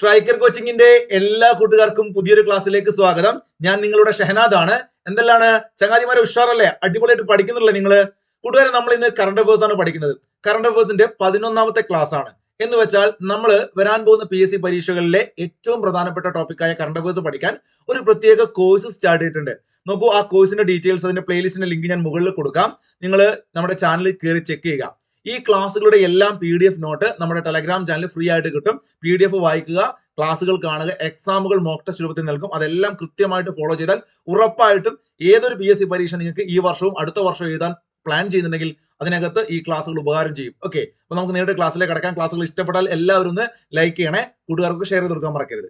Striker കോച്ചിങ്ങിന്റെ എല്ലാ കൂട്ടുകാർക്കും പുതിയൊരു ക്ലാസ്സിലേക്ക് സ്വാഗതം. ഞാൻ നിങ്ങളുടെ ഷഹനാദ് ആണ് എന്തെല്ലാണ്? ചങ്ങാതിമാരെ ഉഷാറല്ലേ? അടിപൊളിയായിട്ട് പഠിക്കുന്നില്ലേ നിങ്ങൾ? കൂട്ടുകാരെ നമ്മൾ ഇന്ന് കറണ്ട് അഫേഴ്സ് ആണ് പഠിക്കുന്നത്. കറണ്ട് അഫേഴ്സിന്റെ പതിനൊന്നാമത്തെ ക്ലാസ് ആണ്. എന്ന് വെച്ചാൽ നമ്മൾ വരാൻ പോകുന്ന പി എസ് സി പരീക്ഷകളിലെ ഏറ്റവും പ്രധാനപ്പെട്ട ടോപ്പിക്കായ കറണ്ട് അഫേഴ്സ് പഠിക്കാൻ ഒരു പ്രത്യേക കോഴ്സ് സ്റ്റാർട്ട് ചെയ്തിട്ടുണ്ട്. നോക്കൂ ആ കോഴ്സിന്റെ ഡീറ്റെയിൽസ് അതിന്റെ പ്ലേലിസ്റ്റിന്റെ ലിങ്ക് ഞാൻ മുകളിൽ കൊടുക്കാം. നിങ്ങൾ നമ്മുടെ ചാനലിൽ കയറി ചെക്ക് ചെയ്യുക. ഈ ക്ലാസ്സുകളുടെ എല്ലാം പി ഡി എഫ് നോട്ട് നമ്മുടെ ടെലഗ്രാം ചാനൽ ഫ്രീ ആയിട്ട് കിട്ടും. പി ഡി എഫ് വായിക്കുക ക്ലാസ്സുകൾ കാണുക എക്സാമുകൾ മോക്ക് ടെസ്റ്റ് രൂപത്തിൽ നൽകും. അതെല്ലാം കൃത്യമായിട്ട് ഫോളോ ചെയ്താൽ ഉറപ്പായിട്ടും ഏതൊരു പി എസ് സി പരീക്ഷ നിങ്ങൾക്ക് ഈ വർഷവും അടുത്ത വർഷവും എഴുതാൻ പ്ലാൻ ചെയ്യുന്നുണ്ടെങ്കിൽ അതിനകത്ത് ഈ ക്ലാസ്സുകൾ ഉപകാരം ചെയ്യും. ഓക്കെ അപ്പൊ നമുക്ക് നേരിട്ട് ക്ലാസ്സിലേക്ക് കടക്കാൻ ക്ലാസ്സുകൾ ഇഷ്ടപ്പെട്ടാൽ എല്ലാവരും ഒന്ന് ലൈക്ക് ചെയ്യണേ. കൂട്ടുകാർക്ക് ഷെയർ ചെയ്ത് കൊടുക്കാൻ മറക്കരുത്.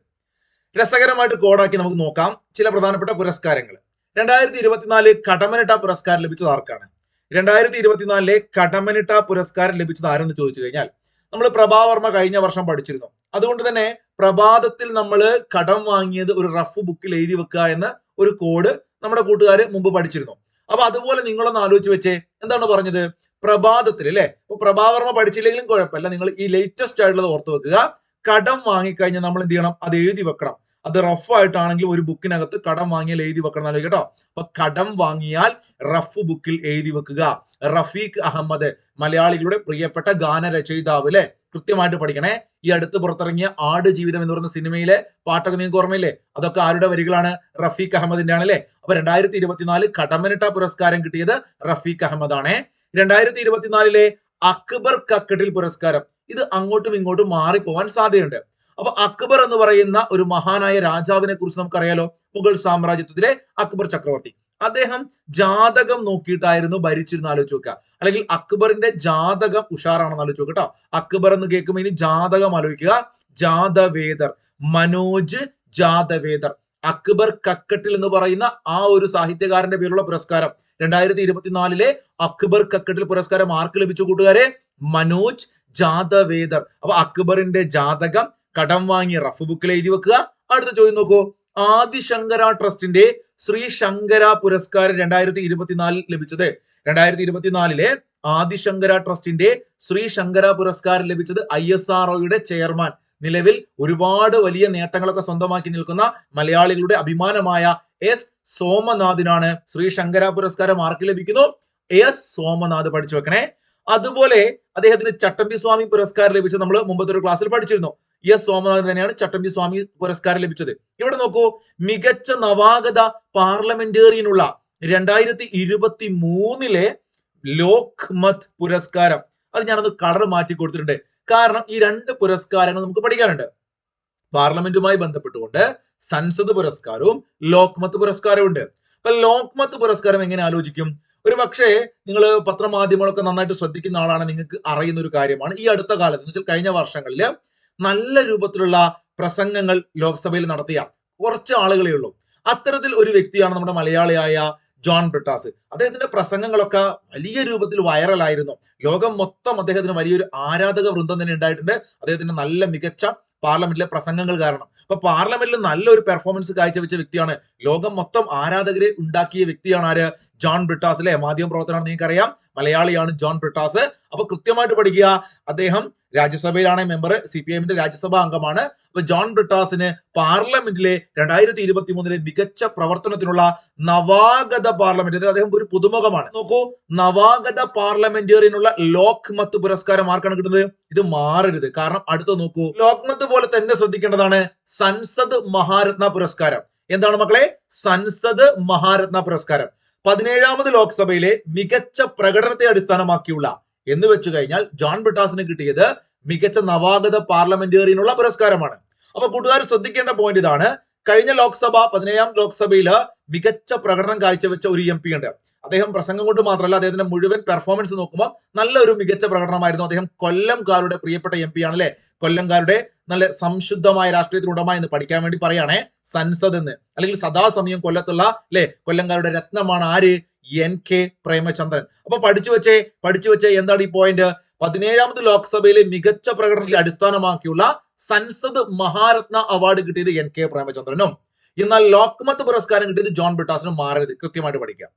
രസകരമായിട്ട് കോഡാക്കി നമുക്ക് നോക്കാം. ചില പ്രധാനപ്പെട്ട പുരസ്കാരങ്ങൾ. രണ്ടായിരത്തി ഇരുപത്തിനാല് കടമനിട്ട പുരസ്കാരം ലഭിച്ചത് ആർക്കാണ്? രണ്ടായിരത്തി ഇരുപത്തിനാലിലെ കടമനിട്ട പുരസ്കാരം ലഭിച്ചത് ആരെന്ന് ചോദിച്ചു കഴിഞ്ഞാൽ നമ്മൾ പ്രഭാവർമ്മ കഴിഞ്ഞ വർഷം പഠിച്ചിരുന്നു. അതുകൊണ്ട് തന്നെ പ്രഭാതത്തിൽ നമ്മൾ കടം വാങ്ങിയത് ഒരു റഫ് ബുക്കിൽ എഴുതി വെക്കുക എന്ന ഒരു കോഡ് നമ്മുടെ കൂട്ടുകാർ മുമ്പ് പഠിച്ചിരുന്നു. അപ്പൊ അതുപോലെ നിങ്ങളൊന്ന് ആലോചിച്ച് വെച്ചേ എന്താണ് പറഞ്ഞത്? പ്രഭാതത്തിൽ അല്ലെ? അപ്പൊ പ്രഭാവർമ്മ പഠിച്ചില്ലെങ്കിലും കുഴപ്പമില്ല. നിങ്ങൾ ഈ ലേറ്റസ്റ്റ് ആയിട്ടുള്ളത് ഓർത്ത് വെക്കുക. കടം വാങ്ങിക്കഴിഞ്ഞാൽ നമ്മൾ എന്ത് ചെയ്യണം? അത് എഴുതി വെക്കണം. അത് റഫ് ആയിട്ടാണെങ്കിൽ ഒരു ബുക്കിനകത്ത് കടം വാങ്ങിയാൽ എഴുതി വെക്കണം എന്നാലും കേട്ടോ. അപ്പൊ കടം വാങ്ങിയാൽ റഫ് ബുക്കിൽ എഴുതി വെക്കുക. റഫീഖ് അഹമ്മദ് മലയാളികളുടെ പ്രിയപ്പെട്ട ഗാനരചയിതാവ് അല്ലെ കൃത്യമായിട്ട് പഠിക്കണേ. ഈ അടുത്ത് പുറത്തിറങ്ങിയ ആട് ജീവിതം എന്ന് പറയുന്ന സിനിമയിലെ പാട്ടൊക്കെ നിങ്ങൾക്ക് ഓർമ്മയില്ലേ? അതൊക്കെ ആരുടെ വരികളാണ്? റഫീഖ് അഹമ്മദിന്റെ ആണ് അല്ലെ അപ്പൊ രണ്ടായിരത്തി ഇരുപത്തിനാല് കടമനിട്ട പുരസ്കാരം കിട്ടിയത് റഫീഖ് അഹമ്മദ് ആണ് രണ്ടായിരത്തി ഇരുപത്തിനാലിലെ അക്ബർ കക്കട്ടിൽ പുരസ്കാരം. ഇത് അങ്ങോട്ടും ഇങ്ങോട്ടും മാറിപ്പോവാൻ സാധ്യതയുണ്ട്. അപ്പൊ അക്ബർ എന്ന് പറയുന്ന ഒരു മഹാനായ രാജാവിനെ കുറിച്ച് നമുക്കറിയാലോ മുഗൾ സാമ്രാജ്യത്തിലെ അക്ബർ ചക്രവർത്തി. അദ്ദേഹം ജാതകം നോക്കിയിട്ടായിരുന്നു ഭരിച്ചിരുന്ന ആലോചിച്ച് നോക്കുക. അല്ലെങ്കിൽ അക്ബറിന്റെ ജാതകം ഉഷാറാണെന്ന് ആലോചിച്ച് നോക്കുക കേട്ടോ. അക്ബർ എന്ന് കേൾക്കുമ്പോൾ ഇനി ജാതകം ആലോചിക്കുക. ജാതവേദർ മനോജ് ജാതവേദർ. അക്ബർ കക്കട്ടിൽ എന്ന് പറയുന്ന ആ ഒരു സാഹിത്യകാരന്റെ പേരുള്ള പുരസ്കാരം. രണ്ടായിരത്തി ഇരുപത്തിനാലിലെ അക്ബർ കക്കട്ടിൽ പുരസ്കാരം ആർക്ക് ലഭിച്ചു കൂട്ടുകാരെ? മനോജ് ജാതവേദർ. അപ്പൊ അക്ബറിന്റെ ജാതകം കടം വാങ്ങി റഫ് ബുക്കിൽ എഴുതി വെക്കുക. അടുത്ത ചോദ്യം നോക്കൂ. ആദിശങ്കര ട്രസ്റ്റിന്റെ ശ്രീ ശങ്കര പുരസ്കാരം രണ്ടായിരത്തി ഇരുപത്തിനാലിൽ ലഭിച്ചത്. രണ്ടായിരത്തി ഇരുപത്തിനാലിലെ ആദിശങ്കര ട്രസ്റ്റിന്റെ ശ്രീ ശങ്കര പുരസ്കാരം ലഭിച്ചത് ഐ എസ് ആർ ചെയർമാൻ. നിലവിൽ ഒരുപാട് വലിയ നേട്ടങ്ങളൊക്കെ സ്വന്തമാക്കി നിൽക്കുന്ന മലയാളികളുടെ അഭിമാനമായ എസ് സോമനാഥിനാണ് ശ്രീ ശങ്കര പുരസ്കാരം ആർക്ക് ലഭിക്കുന്നു? എസ് സോമനാഥ് പഠിച്ചു വെക്കണേ. അതുപോലെ അദ്ദേഹത്തിന് ചട്ടമ്പി സ്വാമി പുരസ്കാരം ലഭിച്ചത് നമ്മൾ മുമ്പത്തെ ഒരു ക്ലാസ്സിൽ പഠിച്ചിരുന്നു. എസ് സോമനാഥൻ തന്നെയാണ് ചട്ടമ്പി സ്വാമി പുരസ്കാരം ലഭിച്ചത്. ഇവിടെ നോക്കൂ മികച്ച നവാഗത പാർലമെന്റേറിയനുള്ള രണ്ടായിരത്തി ഇരുപത്തി മൂന്നിലെ ലോക് മത് പുരസ്കാരം. അത് ഞാനൊന്ന് കളർ മാറ്റി കൊടുത്തിട്ടുണ്ട്. കാരണം ഈ രണ്ട് പുരസ്കാരങ്ങൾ നമുക്ക് പഠിക്കാനുണ്ട്. പാർലമെന്റുമായി ബന്ധപ്പെട്ടുകൊണ്ട് സൻസദ് പുരസ്കാരവും ലോക്മത്ത് പുരസ്കാരവും ഉണ്ട്. അപ്പൊ ലോക്മത്ത് പുരസ്കാരം എങ്ങനെ ആലോചിക്കും? ഒരു പക്ഷേ നിങ്ങൾ പത്രമാധ്യമങ്ങളൊക്കെ നന്നായിട്ട് ശ്രദ്ധിക്കുന്ന ആളാണ് നിങ്ങൾക്ക് അറിയുന്ന ഒരു കാര്യമാണ്. ഈ അടുത്ത കാലത്ത് എന്ന് വെച്ചാൽ കഴിഞ്ഞ വർഷങ്ങളിൽ നല്ല രൂപത്തിലുള്ള പ്രസംഗങ്ങൾ ലോക്സഭയിൽ നടത്തിയ കുറച്ച് ആളുകളേ ഉള്ളൂ. അത്തരത്തിൽ ഒരു വ്യക്തിയാണ് നമ്മുടെ മലയാളിയായ ജോൺ ബ്രിട്ടാസ്. അദ്ദേഹത്തിന്റെ പ്രസംഗങ്ങളൊക്കെ വലിയ രൂപത്തിൽ വൈറലായിരുന്നു. ലോകം മൊത്തം അദ്ദേഹത്തിന് വലിയൊരു ആരാധക വൃന്ദം തന്നെ ഉണ്ടായിട്ടുണ്ട്. അദ്ദേഹത്തിന്റെ നല്ല മികച്ച പാർലമെന്റിലെ പ്രസംഗങ്ങൾ കാരണം. അപ്പൊ പാർലമെന്റിൽ നല്ലൊരു പെർഫോമൻസ് കാഴ്ചവെച്ച വ്യക്തിയാണ് ലോകം മൊത്തം ആരാധകരെ ഉണ്ടാക്കിയ വ്യക്തിയാണ് ആര്? ജോൺ ബ്രിട്ടാസ് അല്ലെ മാധ്യമ പ്രവർത്തനമാണ് നിങ്ങൾക്കറിയാം. മലയാളിയാണ് ജോൺ ബ്രിട്ടാസ്. അപ്പൊ കൃത്യമായിട്ട് പഠിക്കുക അദ്ദേഹം രാജ്യസഭയിലാണ് മെമ്പർ സി പി എമ്മിന്റെ രാജ്യസഭാ അംഗമാണ്. അപ്പൊ ജോൺ ബ്രിട്ടാസിന് പാർലമെന്റിലെ രണ്ടായിരത്തി ഇരുപത്തി മൂന്നിലെ മികച്ച പ്രവർത്തനത്തിനുള്ള നവാഗത പാർലമെന്റ് അദ്ദേഹം ഒരു പുതുമുഖമാണ്. നോക്കൂ നവാഗത പാർലമെന്റേറിയനുള്ള ലോക്മത്ത് പുരസ്കാരം ആർക്കാണ് കിട്ടുന്നത്? ഇത് മാറരുത്. കാരണം അടുത്ത നോക്കൂ ലോക്മത്ത് പോലെ തന്നെ ശ്രദ്ധിക്കേണ്ടതാണ് സൻസദ് മഹാരത്ന പുരസ്കാരം. എന്താണ് മക്കളെ? സൻസദ് മഹാരത്ന പുരസ്കാരം. പതിനേഴാമത് ലോക്സഭയിലെ മികച്ച പ്രകടനത്തെ അടിസ്ഥാനമാക്കിയുള്ള എന്ന് വെച്ചു കഴിഞ്ഞാൽ ജോൺ ബ്രിട്ടാസിന് കിട്ടിയത് മികച്ച നവാഗത പാർലമെന്റേറിയനുള്ള പുരസ്കാരമാണ്. അപ്പൊ കൂട്ടുകാർ ശ്രദ്ധിക്കേണ്ട പോയിന്റ് ഇതാണ്. കഴിഞ്ഞ ലോക്സഭ പതിനേഴാം ലോക്സഭയിൽ മികച്ച പ്രകടനം കാഴ്ചവെച്ച ഒരു എം പി ഉണ്ട്. അദ്ദേഹം പ്രസംഗം കൊണ്ട് മാത്രമല്ല അദ്ദേഹത്തിന്റെ മുഴുവൻ പെർഫോമൻസ് നോക്കുമ്പോൾ നല്ലൊരു മികച്ച പ്രകടനമായിരുന്നു അദ്ദേഹം കൊല്ലംകാരുടെ പ്രിയപ്പെട്ട എം പി ആണ് അല്ലേ കൊല്ലംകാരുടെ നല്ല സംശുദ്ധമായ രാഷ്ട്രീയത്തിനുടമ എന്ന് പഠിക്കാൻ വേണ്ടി പറയുകയാണെ സൻസദ് എന്ന്. അല്ലെങ്കിൽ സദാസമയം കൊല്ലത്തുള്ള അല്ലെ? കൊല്ലംകാരുടെ രത്നമാണ് ആര്? N K Premachandran. അപ്പൊ പഠിച്ചു വെച്ചേ പഠിച്ചു വെച്ചേ എന്താണ് ഈ പോയിന്റ് പതിനേഴാമത് ലോക്സഭയിലെ മികച്ച പ്രകടനത്തിൽ അടിസ്ഥാനമാക്കിയുള്ള സൻസദ് മഹാരത്ന അവാർഡ് കിട്ടിയത് എൻ കെ പ്രേമചന്ദ്രനും. എന്നാൽ ലോക്മത്ത് പുരസ്കാരം കിട്ടിയത് ജോൺ ബ്രിട്ടാസിനും മാറരുത് കൃത്യമായിട്ട് പഠിക്കാം.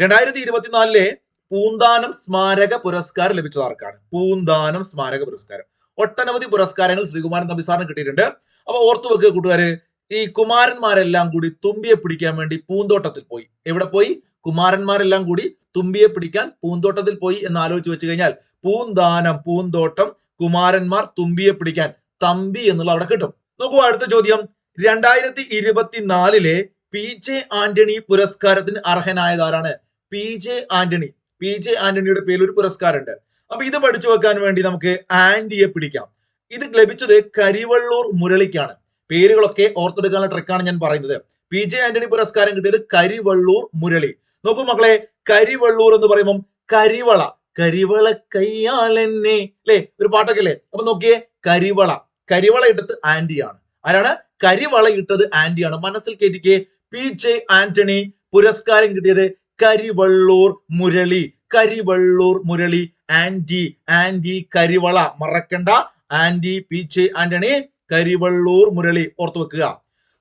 രണ്ടായിരത്തി ഇരുപത്തിനാലിലെ പൂന്താനം സ്മാരക പുരസ്കാരം ലഭിച്ചത് ആർക്കാണ്? പൂന്താനം സ്മാരക പുരസ്കാരം. ഒട്ടനവധി പുരസ്കാരങ്ങൾ ശ്രീകുമാരൻ തമ്പി സാറിന് കിട്ടിയിട്ടുണ്ട്. അപ്പൊ ഓർത്തു വെക്കുക കൂട്ടുകാര് ഈ കുമാരന്മാരെല്ലാം കൂടി തുമ്പിയെ പിടിക്കാൻ വേണ്ടി പൂന്തോട്ടത്തിൽ പോയി. എവിടെ പോയി? കുമാരന്മാരെല്ലാം കൂടി തുമ്പിയെ പിടിക്കാൻ പൂന്തോട്ടത്തിൽ പോയി എന്ന് ആലോചിച്ച് വെച്ച് കഴിഞ്ഞാൽ പൂന്താനം പൂന്തോട്ടം കുമാരന്മാർ തുമ്പിയെ പിടിക്കാൻ തമ്പി എന്നുള്ള അവിടെ കിട്ടും. നോക്കൂ അടുത്ത ചോദ്യം. രണ്ടായിരത്തി ഇരുപത്തിനാലിലെ പി ജെ ആന്റണി പുരസ്കാരത്തിന് അർഹനായത് ആരാണ് P J Antony. P J ആന്റണിയുടെ പേരിൽ ഒരു പുരസ്കാരമുണ്ട്. അപ്പൊ ഇത് പഠിച്ചു വെക്കാൻ വേണ്ടി നമുക്ക് ആന്റിയെ പിടിക്കാം. ഇത് ലഭിച്ചത് കരിവള്ളൂർ മുരളിക്കാണ്. പേരുകളൊക്കെ ഓർത്തെടുക്കാനുള്ള ട്രിക്കാണ് ഞാൻ പറയുന്നത്. പി ജെ ആന്റണി പുരസ്കാരം കിട്ടിയത് കരിവള്ളൂർ മുരളി. നോക്കൂ മക്കളെ കരിവള്ളൂർ എന്ന് പറയുമ്പോൾ കരിവള. കരിവള കയ്യാലെന്നെ അല്ലെ? ഒരു പാട്ടൊക്കെ അല്ലേ? അപ്പൊ നോക്കിയേ കരിവള. കരിവള ഇട്ടത് ആന്റിയാണ് ആരാണ്? കരിവള ഇട്ടത് ആന്റിയാണ് മനസ്സിൽ കയറ്റിക്ക് പി ജെ ആന്റണി പുരസ്കാരം കിട്ടിയത് കരിവള്ളൂർ മുരളി. കരിവള്ളൂർ മുരളി ആന്റി ആന്റി കരിവള. മറക്കണ്ട aunty P J Antony Karivellur Murali ഓർത്തു വെക്കുക.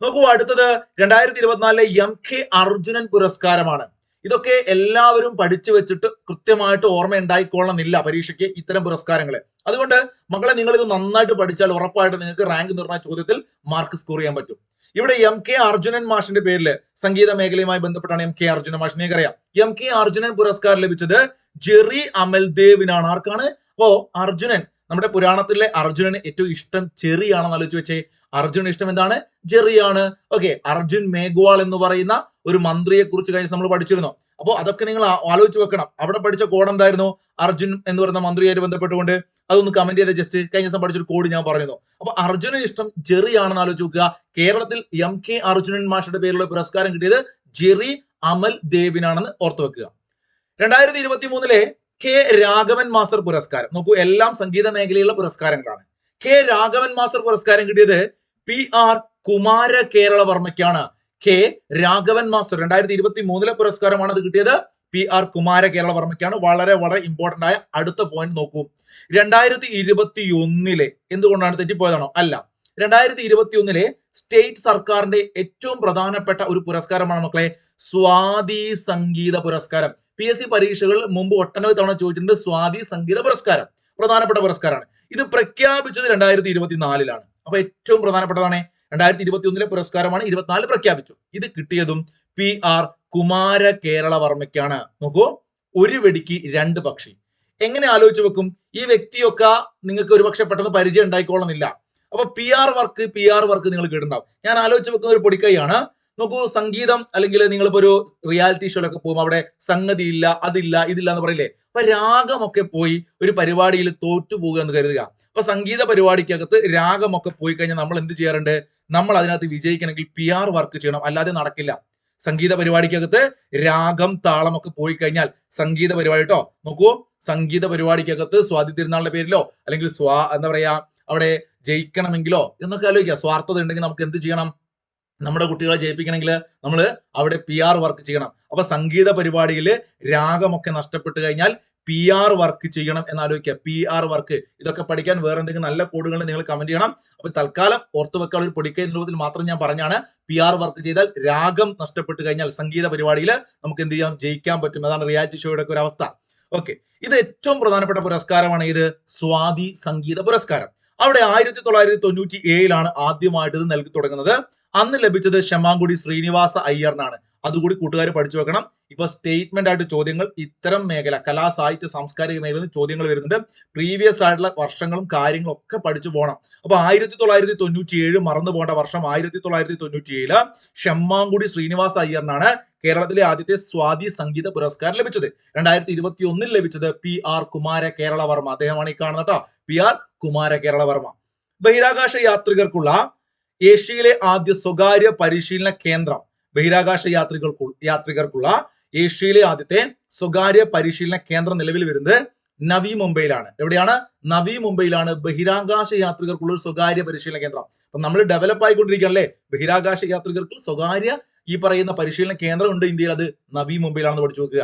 നോക്കൂ അടുത്തത് രണ്ടായിരത്തി ഇരുപത്തിനാലിലെ എം കെ അർജുനൻ പുരസ്കാരമാണ്. ഇതൊക്കെ എല്ലാവരും പഠിച്ചു വെച്ചിട്ട് കൃത്യമായിട്ട് ഓർമ്മ ഉണ്ടായിക്കൊള്ളണമെന്നില്ല പരീക്ഷയ്ക്ക് ഇത്തരം പുരസ്കാരങ്ങൾ. അതുകൊണ്ട് മക്കളെ നിങ്ങൾ ഇത് നന്നായിട്ട് പഠിച്ചാൽ ഉറപ്പായിട്ട് നിങ്ങൾക്ക് റാങ്ക് നിർണയ ചോദ്യത്തിൽ മാർക്ക് സ്കോർ ചെയ്യാൻ പറ്റും. ഇവിടെ എം കെ അർജുനൻ മാഷിന്റെ പേരിൽ സംഗീത മേഖലയുമായി ബന്ധപ്പെട്ടാണ് എം കെ അർജുനൻ മാഷ്. നിങ്ങൾക്കറിയാം എം കെ അർജുനൻ പുരസ്കാരം ലഭിച്ചത് ജെറി അമൽദേവിനാണ്. ആർക്കാണ്? അപ്പോ അർജുനൻ. നമ്മുടെ പുരാണത്തിലെ അർജുനന് ഏറ്റവും ഇഷ്ടം ചെറിയാണെന്ന് ആലോചിച്ച് വെച്ചേ. അർജുന ഇഷ്ടം എന്താണ്? ചെറിയാണ്. ഓക്കെ അർജുൻ മേഘ്വാൾ എന്ന് പറയുന്ന ഒരു മന്ത്രിയെ കുറിച്ച് കഴിഞ്ഞ് നമ്മൾ പഠിച്ചിരുന്നു. അപ്പോൾ അതൊക്കെ നിങ്ങൾ ആലോചിച്ച് വെക്കണം. അവിടെ പഠിച്ച കോഡ് എന്തായിരുന്നു? അർജുൻ എന്ന് പറയുന്ന മന്ത്രിയായിട്ട് ബന്ധപ്പെട്ടുകൊണ്ട് അതൊന്ന് കമന്റ് ചെയ്ത് ജസ്റ്റ് കഴിഞ്ഞ ദിവസം പഠിച്ചൊരു കോഡ് ഞാൻ പറയുന്നു അപ്പൊ അർജുന ഇഷ്ടം ചെറിയാണെന്ന് ആലോചിച്ച് നോക്കുക. കേരളത്തിൽ എം കെ അർജുനൻ മാഷയുടെ പേരിലുള്ള പുരസ്കാരം കിട്ടിയത് ജെറി അമൽ ദേവിനാണെന്ന് ഓർത്തു വെക്കുക. രണ്ടായിരത്തി ഇരുപത്തി മൂന്നിലെ കെ രാഘവൻ മാസ്റ്റർ പുരസ്കാരം. നോക്കൂ എല്ലാം സംഗീത മേഖലയിലുള്ള പുരസ്കാരങ്ങളാണ്. കെ രാഘവൻ മാസ്റ്റർ പുരസ്കാരം കിട്ടിയത് പി ആർ കുമാര കേരള വർമ്മയ്ക്കാണ് കെ രാഘവൻ മാസ്റ്റർ രണ്ടായിരത്തി ഇരുപത്തി മൂന്നിലെ പുരസ്കാരമാണ് അത് കിട്ടിയത്. പി ആർ കുമാര കേരള വർമ്മയ്ക്കാണ് വളരെ വളരെ ഇമ്പോർട്ടന്റ് ആയ അടുത്ത പോയിന്റ് നോക്കൂ. രണ്ടായിരത്തി ഇരുപത്തി ഒന്നിലെ എന്തുകൊണ്ടാണ് തെറ്റിപ്പോയതാണോ? അല്ല രണ്ടായിരത്തി ഇരുപത്തി ഒന്നിലെ സ്റ്റേറ്റ് സർക്കാരിന്റെ ഏറ്റവും പ്രധാനപ്പെട്ട ഒരു പുരസ്കാരമാണ് മക്കളെ സ്വാതി സംഗീത പുരസ്കാരം. പി എസ് സി പരീക്ഷകൾ മുമ്പ് ഒട്ടനവധി തവണ ചോദിച്ചിട്ടുണ്ട് സ്വാതി സംഗീത പുരസ്കാരം. പ്രധാനപ്പെട്ട പുരസ്കാരമാണ് ഇത് പ്രഖ്യാപിച്ചത് രണ്ടായിരത്തി ഇരുപത്തിനാലിലാണ് അപ്പൊ ഏറ്റവും പ്രധാനപ്പെട്ടതാണ് രണ്ടായിരത്തി ഇരുപത്തി ഒന്നിലെ പുരസ്കാരമാണ് ഇരുപത്തിനാല് പ്രഖ്യാപിച്ചു. ഇത് കിട്ടിയതും പി ആർ കുമാര കേരള വർമ്മയ്ക്കാണ് നോക്കൂ ഒരു വെടിക്ക് രണ്ട് പക്ഷി. എങ്ങനെ ആലോചിച്ച് വെക്കും? ഈ വ്യക്തിയൊക്കെ നിങ്ങൾക്ക് ഒരുപക്ഷെ പെട്ടെന്ന് പരിചയം ഉണ്ടായിക്കോളുന്നില്ല അപ്പൊ P R work P R work നിങ്ങൾ കേട്ടിട്ടുണ്ടാവും. ഞാൻ ആലോചിച്ച് വെക്കുന്ന ഒരു പൊടിക്കൈയാണ് നോക്കൂ സംഗീതം അല്ലെങ്കിൽ നിങ്ങളിപ്പോ ഒരു റിയാലിറ്റി ഷോയിലൊക്കെ പോകുമ്പോൾ അവിടെ സംഗതി ഇല്ല അതില്ല ഇതില്ല എന്ന് പറയില്ലേ? അപ്പൊ രാഗമൊക്കെ പോയി ഒരു പരിപാടിയിൽ തോറ്റു പോകുക എന്ന് കരുതുക. അപ്പൊ സംഗീത പരിപാടിക്കകത്ത് രാഗമൊക്കെ പോയി കഴിഞ്ഞാൽ നമ്മൾ എന്ത് ചെയ്യാറുണ്ട്? നമ്മൾ അതിനകത്ത് വിജയിക്കണമെങ്കിൽ പി ആർ വർക്ക് ചെയ്യണം. അല്ലാതെ നടക്കില്ല. സംഗീത പരിപാടിക്കകത്ത് രാഗം താളമൊക്കെ പോയി കഴിഞ്ഞാൽ സംഗീത പരിപാടി കേട്ടോ. നോക്കൂ സംഗീത പരിപാടിക്കകത്ത് സ്വാതി തിരുനാളിന്റെ പേരിലോ അല്ലെങ്കിൽ സ്വാ എന്താ പറയാ അവിടെ ജയിക്കണമെങ്കിലോ എന്നൊക്കെ ആലോചിക്കുക. സ്വാർത്ഥത ഉണ്ടെങ്കിൽ നമുക്ക് എന്ത് ചെയ്യണം? നമ്മുടെ കുട്ടികളെ ജയിപ്പിക്കണമെങ്കിൽ നമ്മൾ അവിടെ പി ആർ വർക്ക് ചെയ്യണം. അപ്പൊ സംഗീത പരിപാടിയിൽ രാഗമൊക്കെ നഷ്ടപ്പെട്ട് കഴിഞ്ഞാൽ പി ആർ വർക്ക് ചെയ്യണം എന്ന് ആലോചിക്കുക പി ആർ വർക്ക് ഇതൊക്കെ പഠിക്കാൻ വേറെ എന്തെങ്കിലും നല്ല കോഡുകൾ നിങ്ങൾ കമന്റ് ചെയ്യണം. അപ്പൊ തൽക്കാലം ഓർത്തു വെക്കാൻ ഒരു പൊടിക്കൈ രൂപത്തിൽ മാത്രം ഞാൻ പറഞ്ഞാണ്. പി ആർ വർക്ക് ചെയ്താൽ രാഗം നഷ്ടപ്പെട്ട് കഴിഞ്ഞാൽ സംഗീത പരിപാടിയിൽ നമുക്ക് എന്ത് ചെയ്യാം? ജയിക്കാൻ പറ്റും. അതാണ് റിയാലിറ്റി ഷോയുടെ ഒക്കെ ഒരു അവസ്ഥ. ഓക്കെ ഇത് ഏറ്റവും പ്രധാനപ്പെട്ട പുരസ്കാരമാണ് ഇത് സ്വാതി സംഗീത പുരസ്കാരം. അവിടെ ആയിരത്തി തൊള്ളായിരത്തി തൊണ്ണൂറ്റി ഏഴിലാണ് ആദ്യമായിട്ട് ഇത് നൽകി തുടങ്ങുന്നത്. അന്ന് ലഭിച്ചത് ശമാങ്കുടി ശ്രീനിവാസ അയ്യറിനാണ്. അതുകൂടി കൂട്ടുകാർ പഠിച്ചു വെക്കണം. ഇപ്പൊ സ്റ്റേറ്റ്മെന്റ് ആയിട്ട് ചോദ്യങ്ങൾ ഇത്തരം മേഖല കലാ സാഹിത്യ സാംസ്കാരിക മേഖലയിൽ ചോദ്യങ്ങൾ വരുന്നുണ്ട്. പ്രീവിയസ് ആയിട്ടുള്ള വർഷങ്ങളും കാര്യങ്ങളും ഒക്കെ പഠിച്ചു പോകണം അപ്പൊ ആയിരത്തി തൊള്ളായിരത്തി തൊണ്ണൂറ്റി ഏഴ് മറന്നു പോകേണ്ട വർഷം ആയിരത്തി തൊള്ളായിരത്തി തൊണ്ണൂറ്റി ഏഴിൽ ഷമ്മാങ്കുടി ശ്രീനിവാസ അയ്യറിനാണ് കേരളത്തിലെ ആദ്യത്തെ സ്വാതി സംഗീത പുരസ്കാരം ലഭിച്ചത്. രണ്ടായിരത്തി ഇരുപത്തി ഒന്നിൽ ലഭിച്ചത് പി ആർ കുമാര കേരള വർമ്മ അദ്ദേഹമാണ് ഈ കാണുന്നത് കേട്ടോ. പി ആർ കുമാര കേരള വർമ്മ ബഹിരാകാശ യാത്രികർക്കുള്ള ഏഷ്യയിലെ ആദ്യ സ്വകാര്യ പരിശീലന കേന്ദ്രം ബഹിരാകാശ യാത്രികൾക്കു യാത്രികർക്കുള്ള ഏഷ്യയിലെ ആദ്യത്തെ സ്വകാര്യ പരിശീലന കേന്ദ്രം നിലവിൽ വരുന്നത് നവി മുംബൈയിലാണ്. എവിടെയാണ്? നവി മുംബൈയിലാണ്. ബഹിരാകാശ യാത്രികർക്കുള്ള ഒരു സ്വകാര്യ പരിശീലന കേന്ദ്രം. അപ്പൊ നമ്മൾ ഡെവലപ്പ് ആയിക്കൊണ്ടിരിക്കുകയാണ് അല്ലേ ബഹിരാകാശ യാത്രികർക്ക് സ്വകാര്യ ഈ പറയുന്ന പരിശീലന കേന്ദ്രം ഉണ്ട് ഇന്ത്യയിൽ. അത് നവി മുംബൈയിലാണെന്ന് പഠിച്ചു നോക്കുക.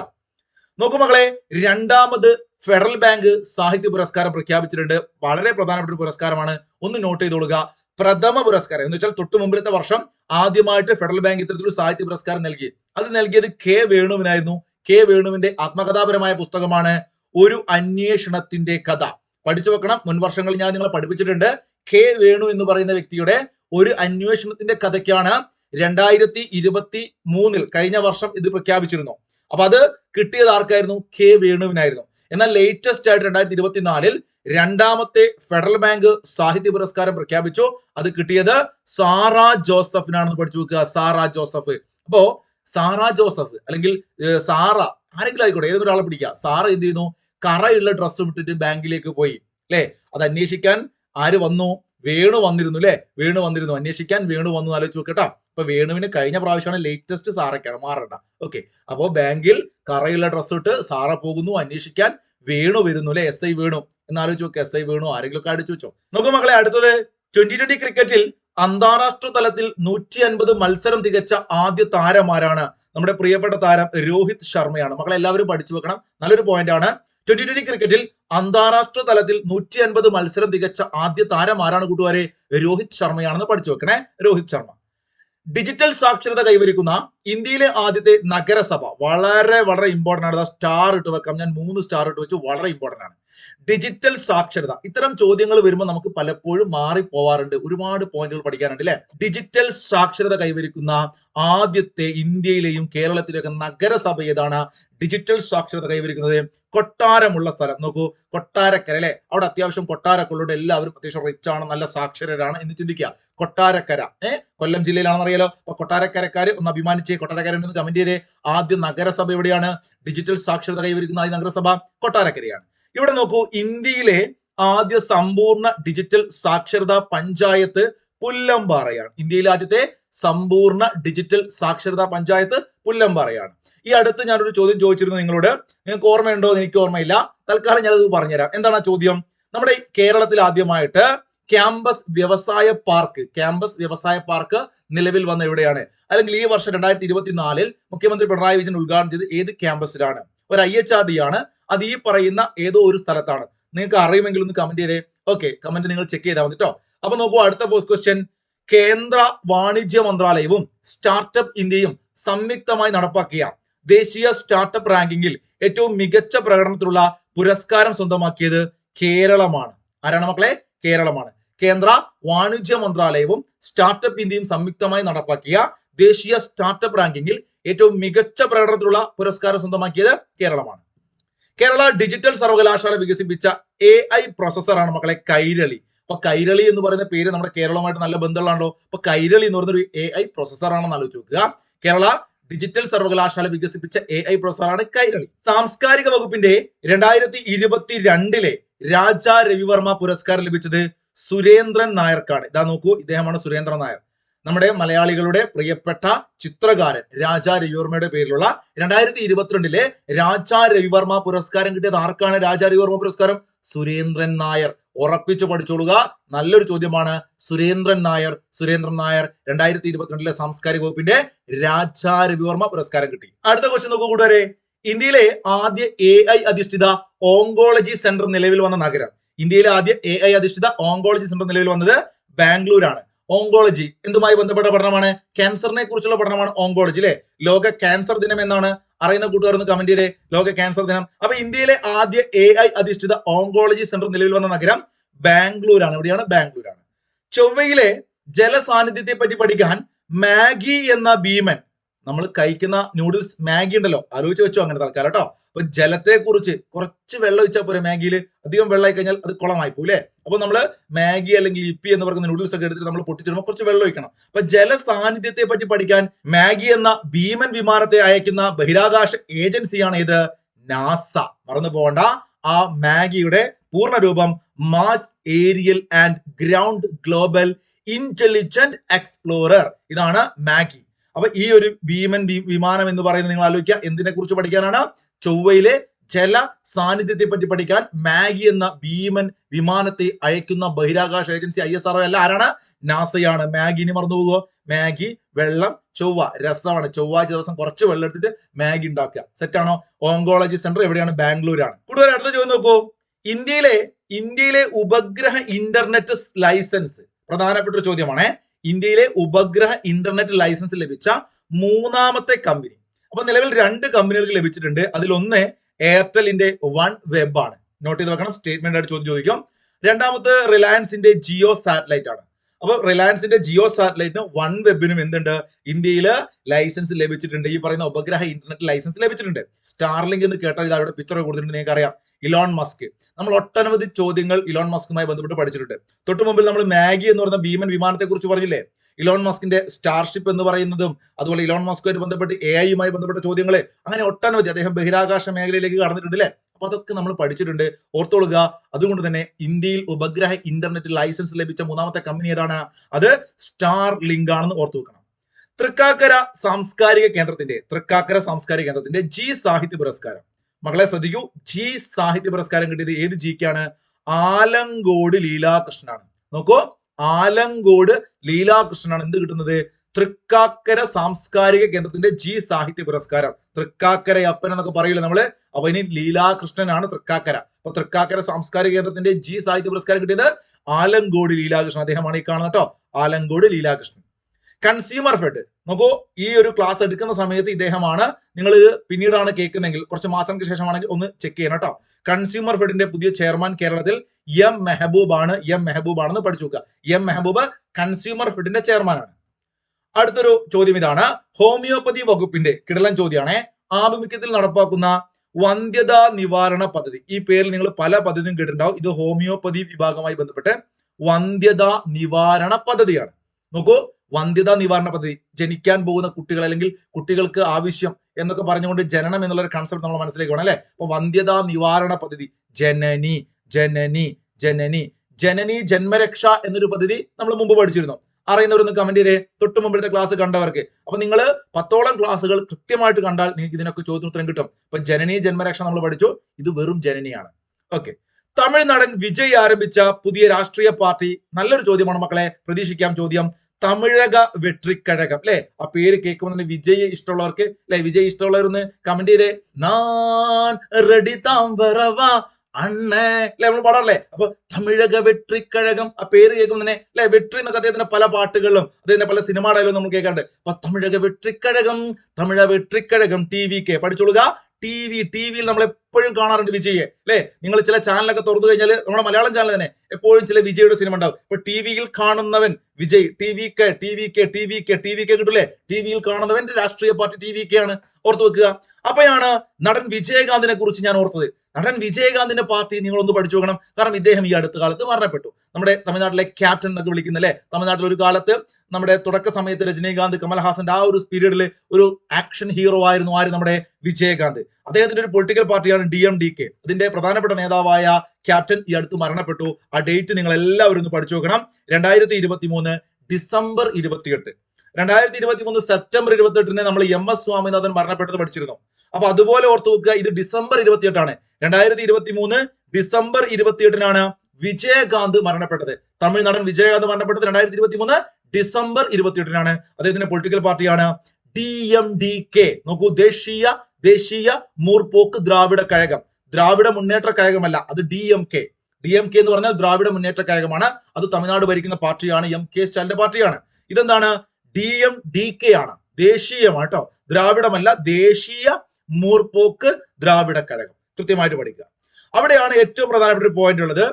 നോക്കൂ മകളെ രണ്ടാമത് ഫെഡറൽ ബാങ്ക് സാഹിത്യ പുരസ്കാരം പ്രഖ്യാപിച്ചിട്ടുണ്ട്. വളരെ പ്രധാനപ്പെട്ട ഒരു പുരസ്കാരമാണ്. ഒന്ന് നോട്ട് ചെയ്തോളുക പ്രഥമ പുരസ്കാരം. എന്ന് വെച്ചാൽ തൊട്ടു മുമ്പിലത്തെ വർഷം ആദ്യമായിട്ട് ഫെഡറൽ ബാങ്ക് ഇത്തരത്തിലൊരു സാഹിത്യ പുരസ്കാരം നൽകി. അത് നൽകിയത് കെ വേണുവിനായിരുന്നു. കെ വേണുവിന്റെ ആത്മകഥാപരമായ പുസ്തകമാണ് ഒരു അന്വേഷണത്തിന്റെ കഥ. പഠിച്ചു വെക്കണം. മുൻ വർഷങ്ങളിൽ ഞാൻ നിങ്ങളെ പഠിപ്പിച്ചിട്ടുണ്ട്. കെ വേണു എന്ന് പറയുന്ന വ്യക്തിയുടെ ഒരു അന്വേഷണത്തിന്റെ കഥയ്ക്കാണ് രണ്ടായിരത്തി ഇരുപത്തി മൂന്നിൽ കഴിഞ്ഞ വർഷം ഇത് പ്രഖ്യാപിച്ചിരുന്നു. അപ്പൊ അത് കിട്ടിയത് ആർക്കായിരുന്നു? കെ വേണുവിനായിരുന്നു. എന്നാൽ ലേറ്റസ്റ്റ് ആയിട്ട് രണ്ടായിരത്തി ഇരുപത്തിനാലിൽ രണ്ടാമത്തെ ഫെഡറൽ ബാങ്ക് സാഹിത്യ പുരസ്കാരം പ്രഖ്യാപിച്ചു. അത് കിട്ടിയത് സാറ ജോസഫിനാണെന്ന് പഠിച്ചു വെക്കുക. സാറ ജോസഫ്. അപ്പോ സാറ ജോസഫ് അല്ലെങ്കിൽ സാറ ആരെങ്കിലും ആയിക്കോട്ടെ ഏതൊരു ഒരാളെ പിടിക്കുക. സാറ എന്ത് ചെയ്യുന്നു? കറയുള്ള ഡ്രസ്സ് വിട്ടിട്ട് ബാങ്കിലേക്ക് പോയി. അല്ലെ? അത് അന്വേഷിക്കാൻ ആര് വന്നു? വേണു വന്നിരുന്നു അല്ലെ? വേണു വന്നിരുന്നു. അന്വേഷിക്കാൻ വേണു വന്നു ആലോചിച്ച് നോക്കട്ടാ. അപ്പൊ വേണുവിന് കഴിഞ്ഞ പ്രാവശ്യമാണ് ലേറ്റസ്റ്റ് സാറൊക്കെയാണ് മാറണ്ട ഓക്കെ അപ്പോ ബാങ്കിൽ കറയുള്ള ഡ്രസ്സ് ഇട്ട് സാറ പോകുന്നു. അന്വേഷിക്കാൻ വേണു വരുന്നു അല്ലെ? S I Venu. എന്ന് ആലോചിച്ച് നോക്കുക എസ് ഐ വേണു. ആരെങ്കിലും അടിച്ചു വെച്ചോ? നോക്കൂ മക്കളെ അടുത്തത് ട്വന്റി ട്വന്റി ക്രിക്കറ്റിൽ അന്താരാഷ്ട്ര തലത്തിൽ നൂറ്റി അൻപത് മത്സരം തികച്ച ആദ്യ താരമാരാണ് നമ്മുടെ പ്രിയപ്പെട്ട താരം രോഹിത് ശർമ്മയാണ്. മക്കളെ എല്ലാവരും പഠിച്ചു വെക്കണം. നല്ലൊരു പോയിന്റ് ആണ്. ട്വന്റി ട്വന്റി ക്രിക്കറ്റിൽ അന്താരാഷ്ട്ര തലത്തിൽ നൂറ്റി അൻപത് മത്സരം തികച്ച ആദ്യ താരം ആരാണ് കൂട്ടുകാരെ രോഹിത് ശർമ്മയാണെന്ന് പഠിച്ചു വെക്കണേ. രോഹിത് ശർമ്മ. ഡിജിറ്റൽ സാക്ഷരത കൈവരിക്കുന്ന ഇന്ത്യയിലെ ആദ്യത്തെ നഗരസഭ. വളരെ വളരെ ഇമ്പോർട്ടന്റ് ആണ്. സ്റ്റാർ ഇട്ട് വെക്കാം. ഞാൻ മൂന്ന് സ്റ്റാർ ഇട്ട് വെച്ചു വളരെ ഇമ്പോർട്ടന്റ് ആണ്. ഡിജിറ്റൽ സാക്ഷരത. ഇത്തരം ചോദ്യങ്ങൾ വരുമ്പോൾ നമുക്ക് പലപ്പോഴും മാറി പോവാറുണ്ട് ഒരുപാട് പോയിന്റുകൾ പഠിക്കാനുണ്ട് അല്ലെ ഡിജിറ്റൽ സാക്ഷരത കൈവരിക്കുന്ന ആദ്യത്തെ ഇന്ത്യയിലെയും കേരളത്തിലെയൊക്കെ നഗരസഭ ഏതാണ്? ഡിജിറ്റൽ സാക്ഷരത കൈവരിക്കുന്നത് കൊട്ടാരമുള്ള സ്ഥലം. നോക്കൂ കൊട്ടാരക്കര അല്ലെ അവിടെ അത്യാവശ്യം കൊട്ടാരക്കുള്ളവരുടെ എല്ലാവരും അത്യാവശ്യം റിച്ച് ആണ് നല്ല സാക്ഷരരാണ് എന്ന് ചിന്തിക്കുക. കൊട്ടാരക്കര ഏഹ് കൊല്ലം ജില്ലയിലാണെന്ന് അറിയാലോ അപ്പൊ കൊട്ടാരക്കരക്കാര് ഒന്ന് അഭിമാനിച്ച് കൊട്ടാരക്കര എന്ന് കമന്റ് ചെയ്തേ. ആദ്യ നഗരസഭ എവിടെയാണ്? ഡിജിറ്റൽ സാക്ഷരത കൈവരിക്കുന്ന ആദ്യ നഗരസഭ കൊട്ടാരക്കരയാണ്. ഇവിടെ നോക്കൂ ഇന്ത്യയിലെ ആദ്യ സമ്പൂർണ ഡിജിറ്റൽ സാക്ഷരതാ പഞ്ചായത്ത് പുല്ലമ്പാറയാണ് ഇന്ത്യയിലെ ആദ്യത്തെ സമ്പൂർണ ഡിജിറ്റൽ സാക്ഷരതാ പഞ്ചായത്ത് പുല്ലമ്പാറയാണ് ഈ അടുത്ത് ഞാനൊരു ചോദ്യം ചോദിച്ചിരുന്നു നിങ്ങളോട്. നിങ്ങൾക്ക് ഓർമ്മയുണ്ടോ എനിക്ക് ഓർമ്മയില്ല. തൽക്കാലം ഞാനത് പറഞ്ഞുതരാം. എന്താണ് ആ ചോദ്യം? നമ്മുടെ കേരളത്തിൽ ആദ്യമായിട്ട് ക്യാമ്പസ് വ്യവസായ പാർക്ക് ക്യാമ്പസ് വ്യവസായ പാർക്ക് നിലവിൽ വന്ന എവിടെയാണ്? അല്ലെങ്കിൽ ഈ വർഷം രണ്ടായിരത്തി ഇരുപത്തിനാലിൽ മുഖ്യമന്ത്രി പിണറായി വിജയൻ ഉദ്ഘാടനം ചെയ്ത് ഏത് ക്യാമ്പസിലാണ്? ഒരു ഐ എച്ച് ആർ ഡി ആണ്. അത് ഈ പറയുന്ന ഏതോ ഒരു സ്ഥലത്താണ്. നിങ്ങൾക്ക് അറിയുമെങ്കിൽ ഒന്ന് കമന്റ് ചെയ്തേ. ഓക്കെ കമന്റ് നിങ്ങൾ ചെക്ക് ചെയ്താൽ മതി അപ്പൊ നോക്കൂ അടുത്ത ക്വസ്റ്റ്യൻ കേന്ദ്ര വാണിജ്യ മന്ത്രാലയവും സ്റ്റാർട്ടപ്പ് ഇന്ത്യയും സംയുക്തമായി നടപ്പാക്കിയ ദേശീയ സ്റ്റാർട്ടപ്പ് റാങ്കിങ്ങിൽ ഏറ്റവും മികച്ച പ്രകടനത്തിലുള്ള പുരസ്കാരം സ്വന്തമാക്കിയത് കേരളമാണ്. ആരാണ് മക്കളെ? കേരളമാണ്. കേന്ദ്ര വാണിജ്യ മന്ത്രാലയവും സ്റ്റാർട്ടപ്പ് ഇന്ത്യയും സംയുക്തമായി നടപ്പാക്കിയ ദേശീയ സ്റ്റാർട്ടപ്പ് റാങ്കിങ്ങിൽ ഏറ്റവും മികച്ച പ്രകടനത്തിലുള്ള പുരസ്കാരം സ്വന്തമാക്കിയത് കേരളമാണ്. കേരള ഡിജിറ്റൽ സർവകലാശാല വികസിപ്പിച്ച എ ഐ പ്രൊസസറാണ് മക്കളെ കൈരളി. അപ്പൊ കൈരളി എന്ന് പറയുന്ന പേര് നമ്മുടെ കേരളവുമായിട്ട് നല്ല ബന്ധമുള്ളതാണല്ലോ. അപ്പൊ കൈരളി എന്ന് പറയുന്ന ഒരു എ ഐ പ്രൊസസറാണെന്ന് ആലോചിച്ച് നോക്കുക. കേരള ഡിജിറ്റൽ സർവകലാശാല വികസിപ്പിച്ച എ ഐ പ്രൊസസറാണ് കൈരളി. സാംസ്കാരിക വകുപ്പിന്റെ രണ്ടായിരത്തി ഇരുപത്തി രണ്ടിലെ രാജ രവിവർമ്മ പുരസ്കാരം ലഭിച്ചത് സുരേന്ദ്രൻ നായർക്കാണ്. ഇതാ നോക്കൂ ഇദ്ദേഹമാണ് സുരേന്ദ്രൻ നായർ. നമ്മുടെ മലയാളികളുടെ പ്രിയപ്പെട്ട ചിത്രകാരൻ രാജാ രവിവർമ്മയുടെ പേരിലുള്ള രണ്ടായിരത്തി ഇരുപത്തിരണ്ടിലെ രാജാ രവിവർമ്മ പുരസ്കാരം കിട്ടിയത് ആർക്കാണ് രാജാ രവിവർമ്മ പുരസ്കാരം? സുരേന്ദ്രൻ നായർ. ഉറപ്പിച്ചു പഠിച്ചോളുക. നല്ലൊരു ചോദ്യമാണ് സുരേന്ദ്രൻ നായർ. സുരേന്ദ്രൻ നായർ രണ്ടായിരത്തി ഇരുപത്തിരണ്ടിലെ സാംസ്കാരിക വകുപ്പിന്റെ രാജാ രവിവർമ്മ പുരസ്കാരം കിട്ടി. അടുത്ത ക്വസ്റ്റ്യൻ നോക്കൂ കൂട്ടുകാരെ. ഇന്ത്യയിലെ ആദ്യ എ ഐ അധിഷ്ഠിത ഓങ്കോളജി സെന്റർ നിലവിൽ വന്ന നഗരം. ഇന്ത്യയിലെ ആദ്യ എ ഐ അധിഷ്ഠിത ഓങ്കോളജി സെന്റർ നിലവിൽ വന്നത് ബാംഗ്ലൂരാണ്. ഓങ്കോളജി. എന്തുമായി ബന്ധപ്പെട്ട പഠനമാണ്? ക്യാൻസറിനെ കുറിച്ചുള്ള പഠനമാണ് ഓങ്കോളജി അല്ലെ ലോക ക്യാൻസർ ദിനം എന്നാണ് അറിയുന്ന കൂട്ടുകാരൊന്ന് കമന്റ് ചെയ്തേ. ലോക ക്യാൻസർ ദിനം. അപ്പൊ ഇന്ത്യയിലെ ആദ്യ എ ഐ അധിഷ്ഠിത ഓങ്കോളജി സെന്റർ നിലവിൽ വന്ന നഗരം ബാംഗ്ലൂരാണ്. എവിടെയാണ്? ബാംഗ്ലൂരാണ്. ചൊവ്വയിലെ ജലസാന്നിധ്യത്തെ പറ്റി പഠിക്കാൻ മാഗി എന്ന ഭീമൻ നമ്മൾ കഴിക്കുന്ന നൂഡിൽസ് മാഗി ഉണ്ടല്ലോ ആലോചിച്ച് വെച്ചോ അങ്ങനെ തൽക്കാലം കേട്ടോ അപ്പൊ ജലത്തെ കുറിച്ച് കുറച്ച് വെള്ളം ഒഴിച്ചാൽ പോരെ മാഗിയിൽ അധികം വെള്ളമായി കഴിഞ്ഞാൽ അത് കുളമായി പോകും അല്ലെ അപ്പൊ നമ്മൾ മാഗി അല്ലെങ്കിൽ ഇപ്പി എന്ന് പറയുന്ന നൂഡിൽസ് ഒക്കെ എടുത്തിട്ട് നമ്മൾ പൊട്ടിച്ചിടുമ്പോൾ കുറച്ച് വെള്ളം ഒഴിക്കണം. അപ്പൊ ജല സാന്നിധ്യത്തെ പറ്റി പഠിക്കാൻ മാഗി എന്ന ഭീമൻ വിമാനത്തെ അയക്കുന്ന ബഹിരാകാശ ഏജൻസിയാണ് ഇത് നാസ. മറന്നു പോകണ്ട. ആ മാഗിയുടെ പൂർണ രൂപം mass aerial and ground global intelligent explorer ഇതാണ് മാഗി. അപ്പൊ ഈ ഒരു ഭീമൻ വിമാനം എന്ന് പറയുന്നത് നിങ്ങൾ ആലോചിക്കുക. എന്തിനെ കുറിച്ച് പഠിക്കാനാണ്? ചൊവ്വയിലെ ജല സാന്നിധ്യത്തെ പറ്റി പഠിക്കാൻ മാഗി എന്ന ഭീമൻ വിമാനത്തെ അയക്കുന്ന ബഹിരാകാശ ഏജൻസി ഐ എസ് ആർ അല്ല ആരാണ്? നാസയാണ്. മാഗിനി മറന്നു പോകുമോ മാഗി വെള്ളം ചൊവ്വ. രസമാണ്. ചൊവ്വാഴ്ച ദിവസം കുറച്ച് വെള്ളം എടുത്തിട്ട് മാഗി ഉണ്ടാക്കുക. സെറ്റാണോ ഓങ്കോളജി സെന്റർ എവിടെയാണ്? ബാംഗ്ലൂരാണ്. കൂടുതൽ അടുത്ത ചോദ്യം നോക്കൂ. ഇന്ത്യയിലെ ഇന്ത്യയിലെ ഉപഗ്രഹ ഇന്റർനെറ്റ് ലൈസൻസ് പ്രധാനപ്പെട്ട ഒരു ചോദ്യമാണ്. ഇന്ത്യയിലെ ഉപഗ്രഹ ഇന്റർനെറ്റ് ലൈസൻസ് ലഭിച്ച മൂന്നാമത്തെ കമ്പനി അപ്പൊ നിലവിൽ രണ്ട് കമ്പനികൾക്ക് ലഭിച്ചിട്ടുണ്ട്. അതിലൊന്ന് എയർടെലിന്റെ വൺ വെബ് ആണ് നോട്ട് ചെയ്ത് വെക്കണം സ്റ്റേറ്റ്മെന്റ് ആയിട്ട് ചോദ്യം ചോദിക്കും. രണ്ടാമത്തെ റിലയൻസിന്റെ ജിയോ സാറ്റലൈറ്റ് ആണ്. അപ്പൊ റിലയൻസിന്റെ ജിയോ സാറ്റലൈറ്റിന് വൺ വെബിനും എന്തുണ്ട്? ഇന്ത്യയിൽ ലൈസൻസ് ലഭിച്ചിട്ടുണ്ട്. ഈ പറയുന്ന ഉപഗ്രഹ ഇന്റർനെറ്റ് ലൈസൻസ് ലഭിച്ചിട്ടുണ്ട്. സ്റ്റാർലിങ്ക് എന്ന് കേട്ടാൽ ഇത് അവിടെ പിക്ചർ കൊടുത്തിട്ടുണ്ട് നിങ്ങൾക്ക് അറിയാം ഇലോൺ മസ്ക്. നമ്മൾ ഒട്ടനവധി ചോദ്യങ്ങൾ ഇലോൺ മസ്കുമായി ബന്ധപ്പെട്ട് പഠിച്ചിട്ടുണ്ട്. തൊട്ടു മുമ്പിൽ നമ്മൾ മാഗി എന്ന് പറയുന്ന ഭീമൻ വിമാനത്തെ കുറിച്ച് പറഞ്ഞില്ലേ? ഇലോൺ മസ്കിന്റെ സ്റ്റാർഷിപ്പ് എന്ന് പറയുന്നതും അതുപോലെ ഇലോൺ മസ്കുമായിട്ട് ബന്ധപ്പെട്ട് എ ഐയുമായി ബന്ധപ്പെട്ട ചോദ്യങ്ങളെ അങ്ങനെ ഒട്ടനവധി അദ്ദേഹം ബഹിരാകാശ മേഖലയിലേക്ക് കടന്നിട്ടുണ്ട് അല്ലേ അപ്പൊ അതൊക്കെ നമ്മൾ പഠിച്ചിട്ടുണ്ട്. ഓർത്തോളുക അതുകൊണ്ട് തന്നെ ഇന്ത്യയിൽ ഉപഗ്രഹ ഇന്റർനെറ്റ് ലൈസൻസ് ലഭിച്ച മൂന്നാമത്തെ കമ്പനി ഏതാണ്? അത് സ്റ്റാർ ലിങ്ക് ആണെന്ന് ഓർത്തു വെക്കണം. തൃക്കാക്കര സാംസ്കാരിക കേന്ദ്രത്തിന്റെ തൃക്കാക്കര സാംസ്കാരിക കേന്ദ്രത്തിന്റെ ജി സാഹിത്യ പുരസ്കാരം. മകളെ ശ്രദ്ധിക്കൂ. ജി സാഹിത്യ പുരസ്കാരം കിട്ടിയത് ഏത് ജിക്കാണ് ആലങ്കോട് ലീലാകൃഷ്ണനാണ്. നോക്കൂ. ആലങ്കോട് ലീലാകൃഷ്ണനാണ് എന്ത് കിട്ടുന്നത്? തൃക്കാക്കര സാംസ്കാരിക കേന്ദ്രത്തിന്റെ ജി സാഹിത്യ പുരസ്കാരം. തൃക്കാക്കര അപ്പൻ എന്നൊക്കെ പറയില്ല നമ്മൾ? അപ്പൊ ഇനി ലീലാകൃഷ്ണനാണ് തൃക്കാക്കര. അപ്പൊ തൃക്കാക്കര സാംസ്കാരിക കേന്ദ്രത്തിന്റെ ജി സാഹിത്യ പുരസ്കാരം കിട്ടിയത് ആലങ്കോട് ലീലാകൃഷ്ണൻ. അദ്ദേഹമാണ് ഈ കാണുന്നത് കേട്ടോ. ആലങ്കോട് ലീലാകൃഷ്ണൻ. കൺസ്യൂമർ ഫെഡ് നോക്കൂ ഈ ഒരു ക്ലാസ് എടുക്കുന്ന സമയത്ത് ഇദ്ദേഹമാണ് നിങ്ങൾ പിന്നീടാണ് കേൾക്കുന്നെങ്കിൽ കുറച്ച് മാസങ്ങൾക്ക് ശേഷമാണെങ്കിൽ ഒന്ന് ചെക്ക് ചെയ്യണം കേട്ടോ കൺസ്യൂമർ ഫെഡിന്റെ പുതിയ ചെയർമാൻ കേരളത്തിൽ എം മെഹബൂബ് ആണ്. എം മെഹബൂബ് ആണെന്ന് പഠിച്ചു നോക്കുക. എം മെഹബൂബ് കൺസ്യൂമർ ഫെഡിന്റെ ചെയർമാനാണ് അടുത്തൊരു ചോദ്യം ഇതാണ്. ഹോമിയോപ്പതി വകുപ്പിന്റെ കിടലൻ ചോദ്യമാണ്. ആഭിമുഖ്യത്തിൽ നടപ്പാക്കുന്ന വന്ധ്യതാ നിവാരണ പദ്ധതി. ഈ പേരിൽ നിങ്ങൾ പല പദ്ധതിയും കേട്ടിട്ടുണ്ടാവും. ഇത് ഹോമിയോപ്പതി വിഭാഗവുമായി ബന്ധപ്പെട്ട് വന്ധ്യതാ നിവാരണ പദ്ധതിയാണ്. നോക്കൂ വന്ധ്യതാ നിവാരണ പദ്ധതി ജനിക്കാൻ പോകുന്ന കുട്ടികൾ അല്ലെങ്കിൽ കുട്ടികൾക്ക് ആവശ്യം എന്നൊക്കെ പറഞ്ഞുകൊണ്ട് ജനനം എന്നുള്ള ഒരു കൺസെപ്റ്റ് നമ്മൾ മനസ്സിലേക്ക് വേണം അല്ലെ? അപ്പൊ വന്ധ്യതാ നിവാരണ പദ്ധതി ജനനി ജനനി ജനനി ജനനി ജന്മരക്ഷ എന്നൊരു പദ്ധതി നമ്മൾ മുമ്പ് പഠിച്ചിരുന്നു. അറിയുന്നവരൊന്ന് കമന്റ് ചെയ്തേ. തൊട്ട് മുമ്പിലത്തെ ക്ലാസ് കണ്ടവർക്ക്. അപ്പൊ നിങ്ങൾ പത്തോളം ക്ലാസ്സുകൾ കൃത്യമായിട്ട് കണ്ടാൽ നിങ്ങൾക്ക് ഇതിനൊക്കെ ചോദ്യോത്തരം കിട്ടും. അപ്പൊ ജനനി ജന്മരക്ഷ നമ്മൾ പഠിച്ചു. ഇത് വെറും ജനനിയാണ്. ഓക്കെ തമിഴ്നാടൻ വിജയ് ആരംഭിച്ച പുതിയ രാഷ്ട്രീയ പാർട്ടി. നല്ലൊരു ചോദ്യമാണ് മക്കളെ. പ്രതീക്ഷിക്കാം ചോദ്യം. തമിഴക വെട്രിക്കഴകം അല്ലെ ആ പേര് കേൾക്കുമ്പോൾ തന്നെ വിജയ് ഇഷ്ടമുള്ളവർക്ക് അല്ലെ വിജയ് ഇഷ്ടമുള്ളവരൊന്ന് കമന്റ് ചെയ്തേ. നാൻ റെഡി താം അണ്ണേ. അല്ലെ നമ്മൾ പാടാറില്ലേ? അപ്പൊ തമിഴക വെട്രിക്കഴകം ആ പേര് കേൾക്കുമ്പോൾ തന്നെ അല്ലെ വെട്രി എന്നൊക്കെ അദ്ദേഹത്തിന്റെ പല പാട്ടുകളിലും അദ്ദേഹത്തിന്റെ പല സിനിമ ഡയലോഗും നമ്മൾ കേൾക്കാറുണ്ട്. അപ്പൊ Tamizhaga Vetrikazhagam Tamizha Vetrikazhagam T V K പഠിച്ചോളുക. T V T വിയിൽ നമ്മൾ എപ്പോഴും കാണാറുണ്ട് വിജയെ അല്ലെ? നിങ്ങൾ ചില ചാനലൊക്കെ തുറന്നു കഴിഞ്ഞാൽ നമ്മുടെ മലയാളം ചാനൽ തന്നെ എപ്പോഴും ചില വിജയുടെ സിനിമ ഉണ്ടാവും. ഇപ്പൊ ടി വിയിൽ കാണുന്നവൻ Vijay T V K T V K T V K T V K കിട്ടൂലേ? ടി വിയിൽ കാണുന്നവൻ രാഷ്ട്രീയ പാർട്ടി ടി വി കെ ആണ്. ഓർത്തു വെക്കുക. അപ്പോഴാണ് നടൻ വിജയകാന്തിനെ കുറിച്ച് ഞാൻ ഓർത്തത്. നടൻ വിജയകാന്തിന്റെ പാർട്ടി നിങ്ങൾ ഒന്ന് പഠിച്ചു നോക്കണം. കാരണം ഇദ്ദേഹം ഈ അടുത്ത കാലത്ത് മരണപ്പെട്ടു. നമ്മുടെ തമിഴ്നാട്ടിലെ ക്യാപ്റ്റൻ എന്നൊക്കെ വിളിക്കുന്ന അല്ലേ? തമിഴ്നാട്ടിൽ ഒരു കാലത്ത് നമ്മുടെ തുടക്ക സമയത്ത് രജനീകാന്ത് കമൽഹാസന്റെ ആ ഒരു പീരീഡിൽ ഒരു ആക്ഷൻ ഹീറോ ആയിരുന്നു ആര്? നമ്മുടെ വിജയകാന്ത്. അദ്ദേഹത്തിന്റെ ഒരു പൊളിറ്റിക്കൽ പാർട്ടിയാണ് ഡി എം ഡി കെ അതിന്റെ പ്രധാനപ്പെട്ട നേതാവായ ക്യാപ്റ്റൻ ഈ അടുത്ത് മരണപ്പെട്ടു. ആ ഡേറ്റ് നിങ്ങൾ എല്ലാവരും ഒന്ന് പഠിച്ചു നോക്കണം. രണ്ടായിരത്തി ഇരുപത്തി മൂന്ന് ഡിസംബർ ഇരുപത്തിയെട്ട്. രണ്ടായിരത്തി ഇരുപത്തി മൂന്ന് സെപ്റ്റംബർ ഇരുപത്തെട്ടിന് നമ്മൾ എം എസ് സ്വാമിനാഥൻ മരണപ്പെട്ടത് പഠിച്ചിരുന്നു. അപ്പൊ അതുപോലെ ഓർത്തു വെക്കുക ഇത് ഡിസംബർ ഇരുപത്തിയെട്ടാണ്. രണ്ടായിരത്തി ഇരുപത്തി മൂന്ന് ഡിസംബർ ഇരുപത്തിയെട്ടിനാണ് വിജയകാന്ത് മരണപ്പെട്ടത്. തമിഴ് നടൻ വിജയകാന്ത് മരണപ്പെട്ടത് രണ്ടായിരത്തി ഇരുപത്തി മൂന്ന് ഡിസംബർ ഇരുപത്തിയെട്ടിനാണ്. അദ്ദേഹത്തിന്റെ പൊളിറ്റിക്കൽ പാർട്ടിയാണ് ഡി എം ഡി കെ നോക്കൂ ദേശീയ ദേശീയ മൂർപോക്ക് ദ്രാവിഡ കഴകം. ദ്രാവിഡ മുന്നേറ്റ കഴകമല്ല അത് D M K D M K എന്ന് പറഞ്ഞാൽ ദ്രാവിഡ മുന്നേറ്റ കഴകമാണ്. അത് തമിഴ്നാട് ഭരിക്കുന്ന പാർട്ടിയാണ് എം കെ സ്റ്റാലിന്റെ പാർട്ടിയാണ്. ഇതെന്താണ്? ഡി എം ഡി കെ ആണ്. ദേശീയമാണ് കേട്ടോ ദ്രാവിഡമല്ല ദേശീയ മൂർപോക്ക് ദ്രാവിഡ കഴകം. കൃത്യമായിട്ട് പഠിക്കുക. അവിടെയാണ് ഏറ്റവും പ്രധാനപ്പെട്ട ഒരു പോയിന്റ് ഉള്ളത്.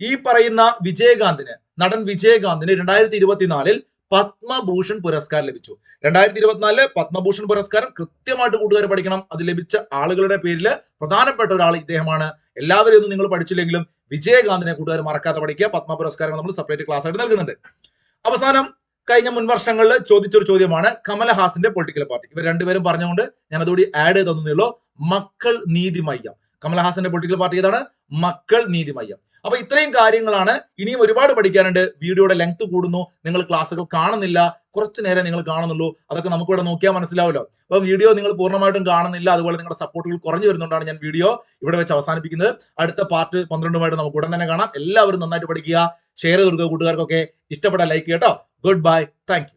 ഈ പറയുന്ന വിജയകാന്തിന് നടൻ വിജയകാന്തിന് രണ്ടായിരത്തി ഇരുപത്തിനാലിൽ പത്മഭൂഷൺ പുരസ്കാരം ലഭിച്ചു. രണ്ടായിരത്തി ഇരുപത്തിനാലിൽ പത്മഭൂഷൺ പുരസ്കാരം കൃത്യമായിട്ട് കൂട്ടുകാർ പഠിക്കണം. അത് ലഭിച്ച ആളുകളുടെ പേരിൽ പ്രധാനപ്പെട്ട ഒരാൾ ഇദ്ദേഹമാണ്. എല്ലാവരെയും ഒന്നും നിങ്ങൾ പഠിച്ചില്ലെങ്കിലും വിജയകാന്തിനെ കൂട്ടുകാർ മറക്കാതെ പഠിക്കുക. പത്മ പുരസ്കാരം നമ്മൾ സെപ്പറേറ്റ് ക്ലാസ് ആയിട്ട് നൽകുന്നുണ്ട്. അവസാനം കഴിഞ്ഞ മുൻ വർഷങ്ങളിൽ ചോദിച്ചൊരു ചോദ്യമാണ് കമലഹാസന്റെ പൊളിറ്റിക്കൽ പാർട്ടി ഇവർ രണ്ടുപേരും പറഞ്ഞുകൊണ്ട് ഞാൻ അതോടെ ആഡ് ചെയ്ത് തന്നുള്ളൂ മക്കൾ നീതിമയ്യം കമലഹാസന്റെ പൊളിറ്റിക്കൽ പാർട്ടി ഏതാണ്? മക്കൾ നീതിമയ്യം അപ്പൊ ഇത്രയും കാര്യങ്ങളാണ് ഇനിയും ഒരുപാട് പഠിക്കാനുണ്ട്. വീഡിയോയുടെ ലെങ്ത് കൂടുന്നു. നിങ്ങൾ ക്ലാസ്സുകൾ കാണുന്നില്ല. കുറച്ച് നേരം നിങ്ങൾ കാണുന്നുള്ളൂ. അതൊക്കെ നമുക്ക് ഇവിടെ നോക്കിയാൽ മനസ്സിലാവുമല്ലോ അപ്പൊ വീഡിയോ നിങ്ങൾ പൂർണമായിട്ടും കാണുന്നില്ല. അതുപോലെ നിങ്ങളുടെ സപ്പോർട്ടുകൾ കുറഞ്ഞു വരുന്നതുകൊണ്ടാണ് ഞാൻ വീഡിയോ ഇവിടെ വെച്ച് അവസാനിപ്പിക്കുന്നത്. അടുത്ത പാർട്ട് പന്ത്രണ്ടുമായിട്ട് നമുക്ക് ഉടൻ തന്നെ കാണാം. എല്ലാവരും നന്നായിട്ട് പഠിക്കുക. ഷെയർ ചെയ്ത് കൊടുക്കുക കൂട്ടുകാർക്കൊക്കെ. ഇഷ്ടപ്പെട്ട ലൈക്ക് കേട്ടോ ഗുഡ് ബൈ താങ്ക്